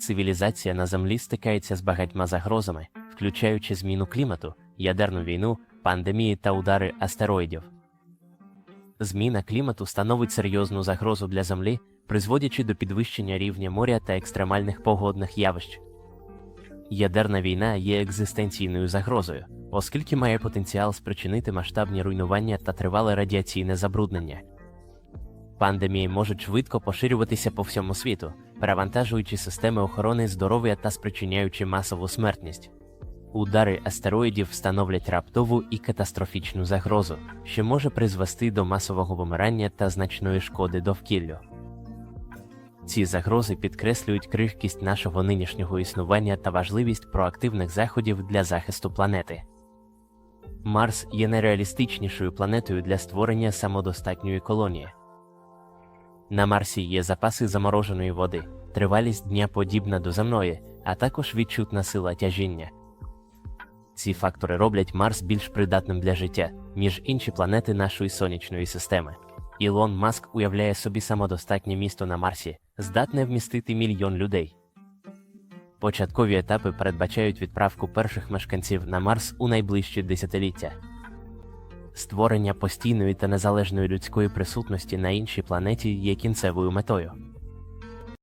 цивілізація на Землі стикається з багатьма загрозами, включаючи зміну клімату, ядерну війну, пандемії та удари астероїдів. Зміна клімату становить серйозну загрозу для Землі, призводячи до підвищення рівня моря та екстремальних погодних явищ. Ядерна війна є екзистенційною загрозою, оскільки має потенціал спричинити масштабні руйнування та тривале радіаційне забруднення. Пандемії можуть швидко поширюватися по всьому світу, перевантажуючи системи охорони здоров'я та спричиняючи масову смертність. Удари астероїдів становлять раптову і катастрофічну загрозу, що може призвести до масового вимирання та значної шкоди довкіллю. Ці загрози підкреслюють крихкість нашого нинішнього існування та важливість проактивних заходів для захисту планети. Марс є найреалістичнішою планетою для створення самодостатньої колонії. На Марсі є запаси замороженої води, тривалість дня подібна до земної, а також відчутна сила тяжіння. Ці фактори роблять Марс більш придатним для життя, ніж інші планети нашої сонячної системи. Ілон Маск уявляє собі самодостатнє місто на Марсі, здатне вмістити мільйон людей. Початкові етапи передбачають відправку перших мешканців на Марс у найближчі десятиліття. Створення постійної та незалежної людської присутності на іншій планеті є кінцевою метою.